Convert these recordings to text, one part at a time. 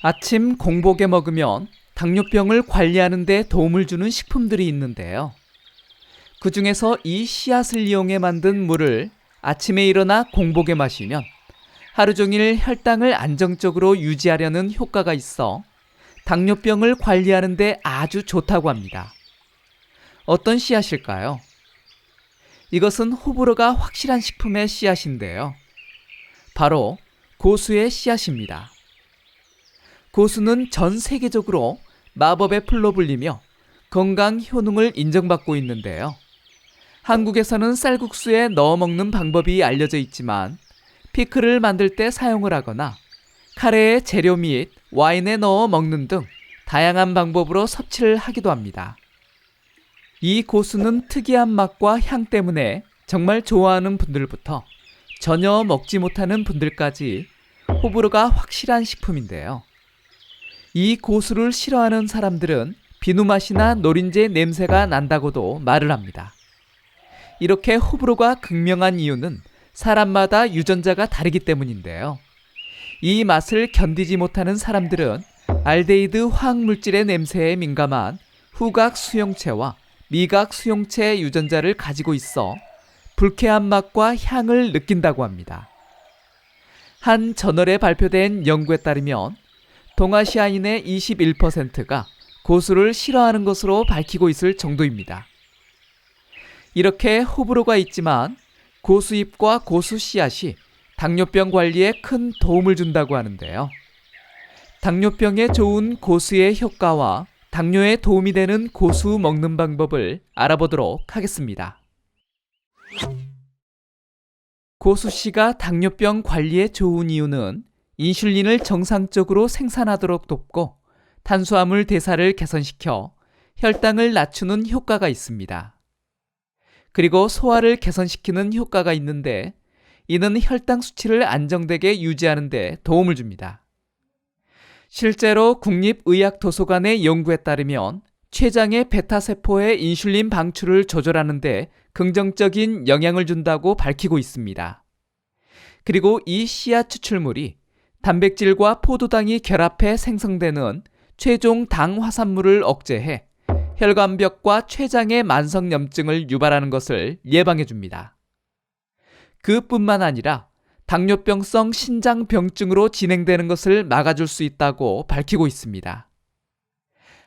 아침 공복에 먹으면 당뇨병을 관리하는 데 도움을 주는 식품들이 있는데요. 그 중에서 이 씨앗을 이용해 만든 물을 아침에 일어나 공복에 마시면 하루 종일 혈당을 안정적으로 유지하려는 효과가 있어 당뇨병을 관리하는 데 아주 좋다고 합니다. 어떤 씨앗일까요? 이것은 호불호가 확실한 식품의 씨앗인데요. 바로 고수의 씨앗입니다. 고수는 전 세계적으로 마법의 풀로 불리며 건강 효능을 인정받고 있는데요. 한국에서는 쌀국수에 넣어 먹는 방법이 알려져 있지만 피클을 만들 때 사용을 하거나 카레의 재료 및 와인에 넣어 먹는 등 다양한 방법으로 섭취를 하기도 합니다. 이 고수는 특이한 맛과 향 때문에 정말 좋아하는 분들부터 전혀 먹지 못하는 분들까지 호불호가 확실한 식품인데요. 이 고수를 싫어하는 사람들은 비누 맛이나 노린재 냄새가 난다고도 말을 합니다. 이렇게 호불호가 극명한 이유는 사람마다 유전자가 다르기 때문인데요. 이 맛을 견디지 못하는 사람들은 알데히드 화학 물질의 냄새에 민감한 후각 수용체와 미각 수용체 유전자를 가지고 있어 불쾌한 맛과 향을 느낀다고 합니다. 한 저널에 발표된 연구에 따르면 동아시아인의 21%가 고수를 싫어하는 것으로 밝히고 있을 정도입니다. 이렇게 호불호가 있지만 고수잎과 고수 씨앗이 당뇨병 관리에 큰 도움을 준다고 하는데요. 당뇨병에 좋은 고수의 효과와 당뇨에 도움이 되는 고수 먹는 방법을 알아보도록 하겠습니다. 고수 씨가 당뇨병 관리에 좋은 이유는 인슐린을 정상적으로 생산하도록 돕고 탄수화물 대사를 개선시켜 혈당을 낮추는 효과가 있습니다. 그리고 소화를 개선시키는 효과가 있는데 이는 혈당 수치를 안정되게 유지하는 데 도움을 줍니다. 실제로 국립의학도서관의 연구에 따르면 췌장의 베타세포의 인슐린 방출을 조절하는데 긍정적인 영향을 준다고 밝히고 있습니다. 그리고 이 씨앗 추출물이 단백질과 포도당이 결합해 생성되는 최종 당 화산물을 억제해 혈관벽과 췌장의 만성염증을 유발하는 것을 예방해 줍니다. 그뿐만 아니라 당뇨병성 신장병증으로 진행되는 것을 막아줄 수 있다고 밝히고 있습니다.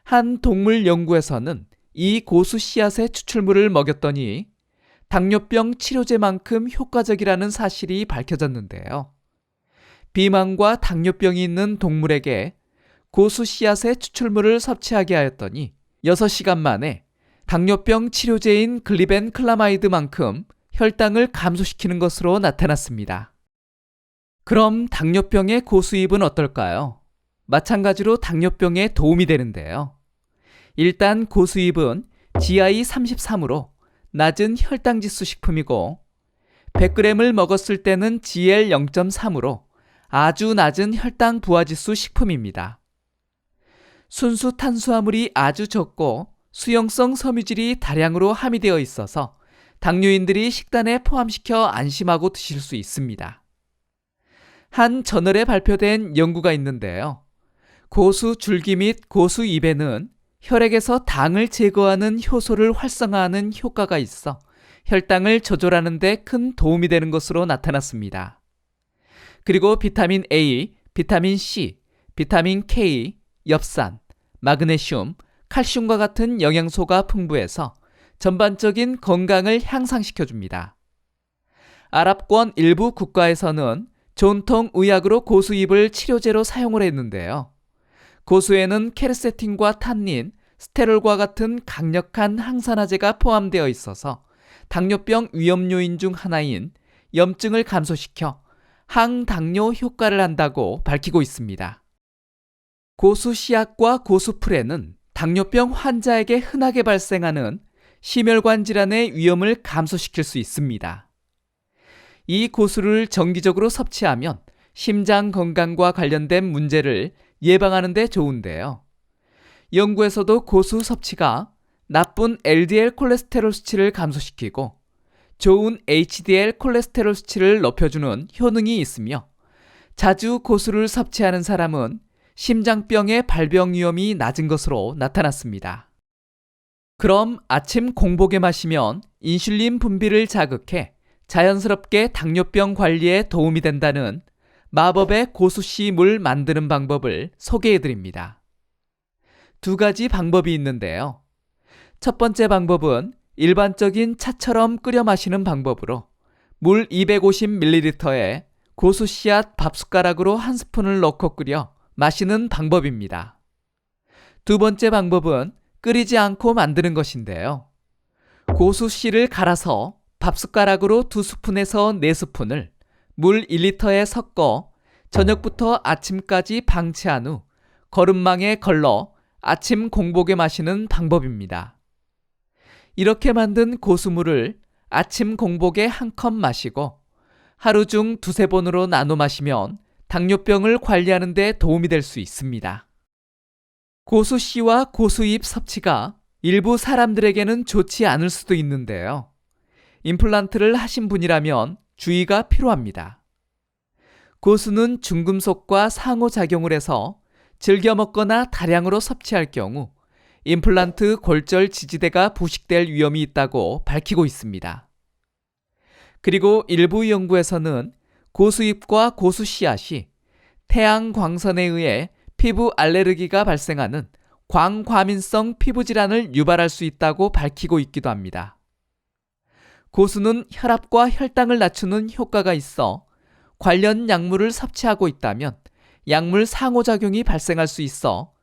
한 동물 연구에서는 이 고수 씨앗의 추출물을 먹였더니 당뇨병 치료제만큼 효과적이라는 사실이 밝혀졌는데요. 비만과 당뇨병이 있는 동물에게 고수 씨앗의 추출물을 섭취하게 하였더니 6시간 만에 당뇨병 치료제인 글리벤 클라마이드만큼 혈당을 감소시키는 것으로 나타났습니다. 그럼 당뇨병의 고수잎은 어떨까요? 마찬가지로 당뇨병에 도움이 되는데요. 일단 고수잎은 GI 33으로 낮은 혈당 지수 식품이고 100g을 먹었을 때는 GL 0.3으로 아주 낮은 혈당 부하 지수 식품입니다. 순수 탄수화물이 아주 적고 수용성 섬유질이 다량으로 함유되어 있어서 당뇨인들이 식단에 포함시켜 안심하고 드실 수 있습니다. 한 저널에 발표된 연구가 있는데요. 고수 줄기 및 고수 잎에는 혈액에서 당을 제거하는 효소를 활성화하는 효과가 있어 혈당을 조절하는 데 큰 도움이 되는 것으로 나타났습니다. 그리고 비타민 A, 비타민 C, 비타민 K, 엽산, 마그네슘, 칼슘과 같은 영양소가 풍부해서 전반적인 건강을 향상시켜 줍니다. 아랍권 일부 국가에서는 전통 의학으로 고수잎을 치료제로 사용을 했는데요. 고수에는 케르세틴과 탄닌, 스테롤과 같은 강력한 항산화제가 포함되어 있어서 당뇨병 위험 요인 중 하나인 염증을 감소시켜 항당뇨 효과를 한다고 밝히고 있습니다. 고수 씨앗과 고수 풀에는 당뇨병 환자에게 흔하게 발생하는 심혈관 질환의 위험을 감소시킬 수 있습니다. 이 고수를 정기적으로 섭취하면 심장 건강과 관련된 문제를 예방하는 데 좋은데요. 연구에서도 고수 섭취가 나쁜 LDL 콜레스테롤 수치를 감소시키고 좋은 HDL 콜레스테롤 수치를 높여주는 효능이 있으며 자주 고수를 섭취하는 사람은 심장병의 발병 위험이 낮은 것으로 나타났습니다. 그럼 아침 공복에 마시면 인슐린 분비를 자극해 자연스럽게 당뇨병 관리에 도움이 된다는 마법의 고수씨 물 만드는 방법을 소개해 드립니다. 두 가지 방법이 있는데요. 첫 번째 방법은 일반적인 차처럼 끓여 마시는 방법으로 물 250ml에 고수 씨앗 밥 숟가락으로 한 스푼을 넣고 끓여 마시는 방법입니다. 두 번째 방법은 끓이지 않고 만드는 것인데요. 고수 씨를 갈아서 밥 숟가락으로 두 스푼에서 네 스푼을 물 1리터에 섞어 저녁부터 아침까지 방치한 후 거름망에 걸러 아침 공복에 마시는 방법입니다. 이렇게 만든 고수물을 아침 공복에 한 컵 마시고 하루 중 두세 번으로 나눠 마시면 당뇨병을 관리하는 데 도움이 될 수 있습니다. 고수 씨와 고수잎 섭취가 일부 사람들에게는 좋지 않을 수도 있는데요. 임플란트를 하신 분이라면 주의가 필요합니다. 고수는 중금속과 상호작용을 해서 즐겨 먹거나 다량으로 섭취할 경우 임플란트 골절 지지대가 부식될 위험이 있다고 밝히고 있습니다. 그리고 일부 연구에서는 고수잎과 고수 씨앗이 태양 광선에 의해 피부 알레르기가 발생하는 광과민성 피부 질환을 유발할 수 있다고 밝히고 있기도 합니다. 고수는 혈압과 혈당을 낮추는 효과가 있어 관련 약물을 섭취하고 있다면 약물 상호작용이 발생할 수 있어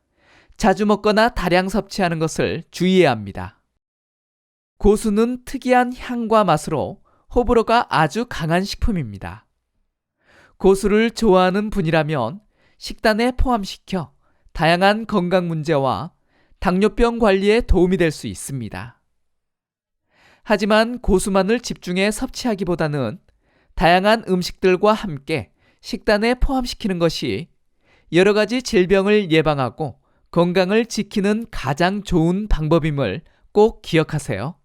자주 먹거나 다량 섭취하는 것을 주의해야 합니다. 고수는 특이한 향과 맛으로 호불호가 아주 강한 식품입니다. 고수를 좋아하는 분이라면 식단에 포함시켜 다양한 건강 문제와 당뇨병 관리에 도움이 될 수 있습니다. 하지만 고수만을 집중해 섭취하기보다는 다양한 음식들과 함께 식단에 포함시키는 것이 여러 가지 질병을 예방하고 건강을 지키는 가장 좋은 방법임을 꼭 기억하세요.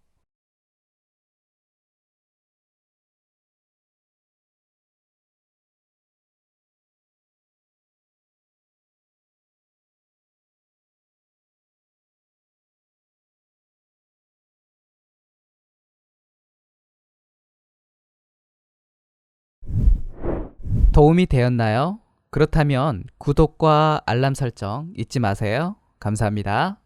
도움이 되었나요? 그렇다면 구독과 알람 설정 잊지 마세요. 감사합니다.